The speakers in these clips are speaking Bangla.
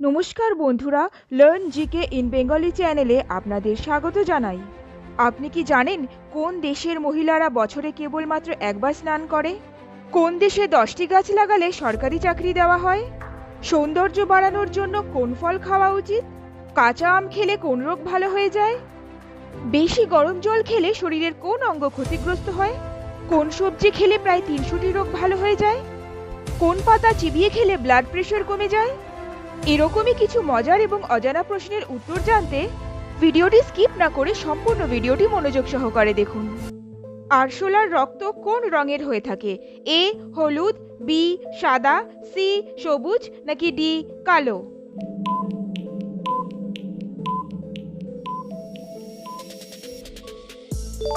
নমস্কার বন্ধুরা লার্ন জিকে ইন বেঙ্গলি চ্যানেলে আপনাদের স্বাগত জানাই। আপনি কি জানেন কোন দেশের মহিলারা বছরে কেবলমাত্র একবার স্নান করে? কোন দেশে দশটি গাছ লাগালে সরকারি চাকরি দেওয়া হয়? সৌন্দর্য বাড়ানোর জন্য কোন ফল খাওয়া উচিত? কাঁচা আম খেলে কোন রোগ ভালো হয়ে যায়? বেশি গরম জল খেলে শরীরের কোন অঙ্গ ক্ষতিগ্রস্ত হয়? কোন সবজি খেলে প্রায় তিনশোটি রোগ ভালো হয়ে যায়? কোন পাতা চিবিয়ে খেলে ব্লাড প্রেশার কমে যায়? এরকমই কিছু মজার এবং অজানা প্রশ্নের উত্তর জানতে ভিডিওটি স্কিপ না করে সম্পূর্ণ ভিডিওটি মনোযোগ সহকারে দেখুন। আরশোলার রক্ত কোন রঙের হয়ে থাকে? এ, হলুদ, বি, সাদা, সি, সবুজ, নাকি ডি, কালো?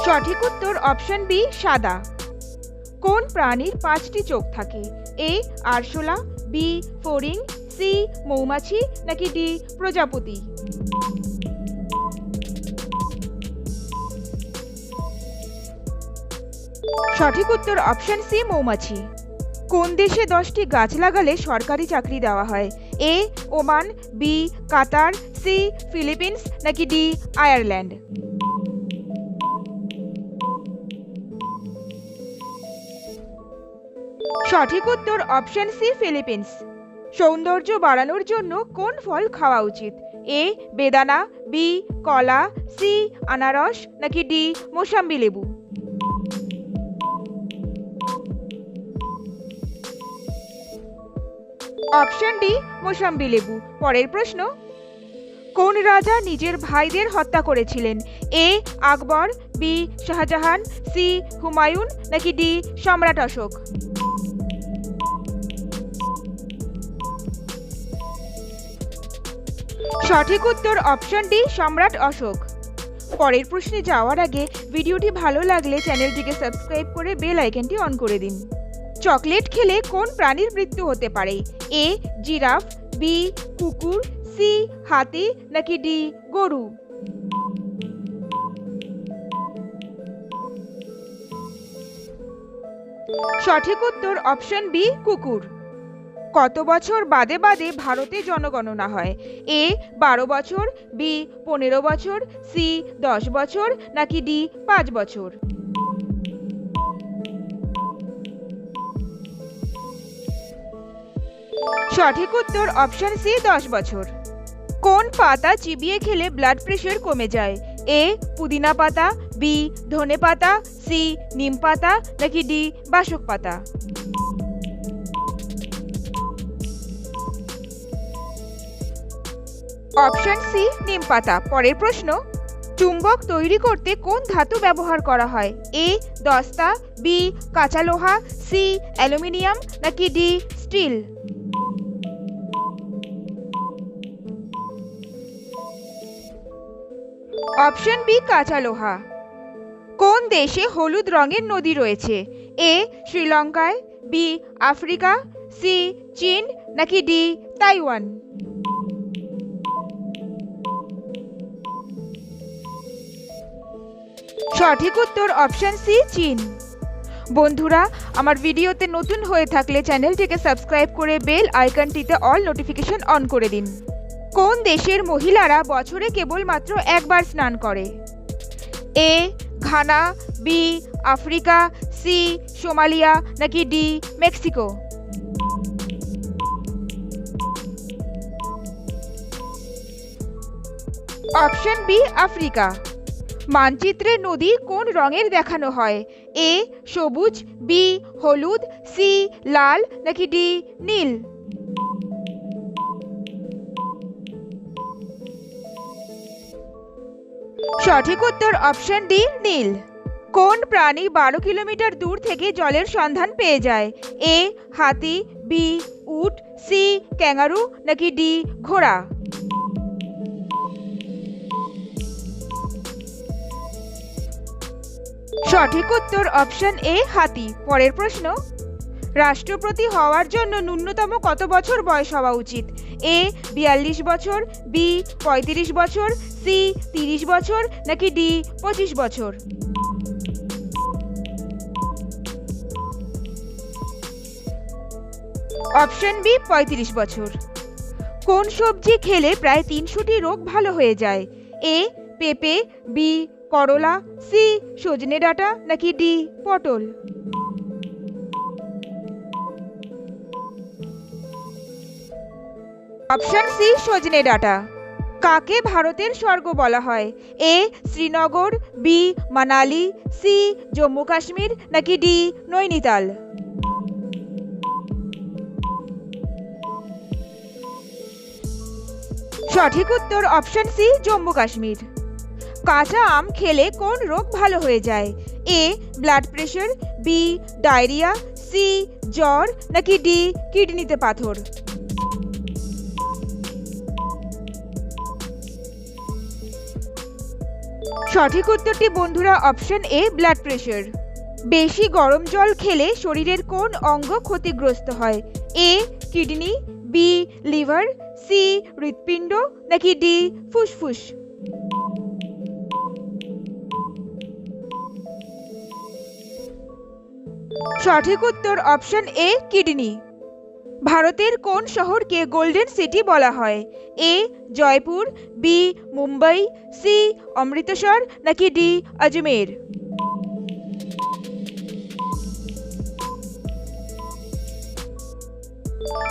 সঠিক উত্তর অপশন বি, সাদা। কোন প্রাণীর পাঁচটি চোখ থাকে? এ, আরশোলা, বি ফড়িং সি, মৌমাছি নাকি ডি, প্রজাপতি? সঠিক উত্তর অপশন সি, মৌমাছি। কোন দেশে দশটি গাছ লাগালে সরকারি চাকরি দেওয়া হয়? A, Oman, B, Qatar, C, Philippines নাকি ডি, আয়ারল্যান্ড? সঠিক উত্তর অপশন সি, ফিলিপিন্স। সৌন্দর্য বাড়ানোর জন্য কোন ফল খাওয়া উচিত? এ, বেদানা, বি, কলা, সি, আনারস, নাকি ডি, মোসাম্বি লেবু? অপশন ডি, মোসাম্বি লেবু। পরের প্রশ্ন। কোন রাজা নিজের ভাইদের হত্যা করেছিলেন? A, Akbar, B, Shahjahan, C, Humayun, নাকি ডি, সম্রাট অশোক? সঠিক উত্তর অপশন ডি, সম্রাট অশোক। পরের প্রশ্নে যাওয়ার আগে ভিডিওটি ভালো লাগলে চ্যানেলটিকে সাবস্ক্রাইব করে বেল আইকনটি অন করে দিন। চকলেট খেলে কোন প্রাণীর মৃত্যু হতে পারে? এ, জিরাফ, বি, কুকুর, সি, হাতি, নাকি ডি, গরু? সঠিক উত্তর অপশন বি, কুকুর। কত বছর বাদে বাদে ভারতে জনগণনা হয়? এ, বারো বছর, বি, পনেরো বছর, সি, দশ বছর, নাকি ডি, পাঁচ বছর? সঠিক উত্তর অপশন সি, দশ বছর। কোন পাতা চিবিয়ে খেলে ব্লাড প্রেশার কমে যায়? এ, পুদিনা পাতা, বি, ধনে পাতা, সি, নিম পাতা, নাকি ডি, বাসক পাতা? অপশন সি, নিম পাতা। পরের প্রশ্ন, চুম্বক তৈরি করতে কোন ধাতু ব্যবহার করা হয়? এ, দস্তা, বি, কাঁচা লোহা, সি, অ্যালুমিনিয়াম, নাকি ডি, স্টিল? অপশন বি, কাঁচা লোহা। কোন দেশে হলুদ রঙের নদী রয়েছে? এ, শ্রীলঙ্কায়, বি, আফ্রিকা, সি, চীন, নাকি ডি, তাইওয়ান? সঠিক উত্তর অপশান সি চীন। বন্ধুরা, আমার ভিডিওতে নতুন হয়ে থাকলে চ্যানেলটিকে সাবস্ক্রাইব করে বেল আইকনটিতে অল নোটিফিকেশন অন করে দিন। কোন দেশের মহিলারা বছরে কেবলমাত্র একবার স্নান করে? A, Ghana, B, Africa, C, Somalia, নাকি D, Mexico? Option B Africa. মানচিত্রে নদী কোন রঙের দেখানো হয়? এ, সবুজ, বি, হলুদ, সি, লাল, নাকি ডি, নীল? সঠিক উত্তর অপশন ডি, নীল। কোন প্রাণী বারো কিলোমিটার দূর থেকে জলের সন্ধান পেয়ে যায়? এ, হাতি, বি, উট, সি, ক্যাঙ্গারু, নাকি ডি, ঘোড়া? সঠিক উত্তর অপশন এ হাতি। পরের প্রশ্ন, রাষ্ট্রপতি হওয়ার জন্য ন্যূনতম কত বছর বয়স হওয়া উচিত? এ বিয়াল্লিশ বছর বি পঁয়ত্রিশ বছর সি তিরিশ বছর, নাকি ডি পঁচিশ বছর? অপশন বি পঁয়ত্রিশ বছর। কোন সবজি খেলে প্রায় তিনশোটি রোগ ভালো হয়ে যায়? এ পেঁপে বি করলা সি সজনে ডাটা নাকি ডি পটল? অপশন সি সজনে ডাটা। কাকে ভারতের স্বর্গ বলা হয়? A Srinagar B Manali C Jammu Kashmir নাকি ডি নৈনিতাল? সঠিক উত্তর অপশন সি জম্মু কাশ্মীর। কাঁচা আম খেলে কোন রোগ ভালো হয়ে যায়? A blood pressure B diarrhoea C জ্বর, নাকি ডি কিডনিতে পাথর? সঠিক উত্তরটি বন্ধুরা অপশন এ ব্লাড প্রেশার বেশি গরম জল খেলে শরীরের কোন অঙ্গ ক্ষতিগ্রস্ত হয়? A, kidney B liver C হৃৎপিণ্ড, নাকি ডি ফুসফুস? সঠিক উত্তর অপশন এ, কিডনি। ভারতের কোন শহরকে গোল্ডেন সিটি বলা হয়? A, Jaipur, B, Mumbai, C, Amritsar, নাকি D, Ajmer?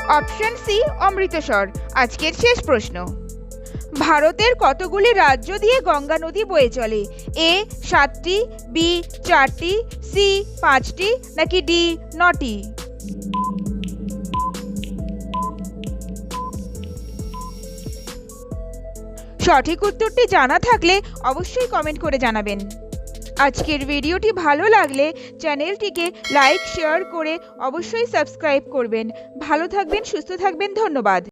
Option C, Amritsar. আজকের শেষ প্রশ্ন। ভারতের কতগুলি রাজ্য দিয়ে গঙ্গা নদী বয়ে চলে? এ সাতটি বি চারটি সি পাঁচটি, নাকি ডি নটি? সঠিক উত্তরটি জানা থাকলে অবশ্যই কমেন্ট করে জানাবেন। আজকের ভিডিওটি ভালো লাগলে চ্যানেলটিকে লাইক শেয়ার করে অবশ্যই সাবস্ক্রাইব করবেন। ভালো থাকবেন, সুস্থ থাকবেন, ধন্যবাদ।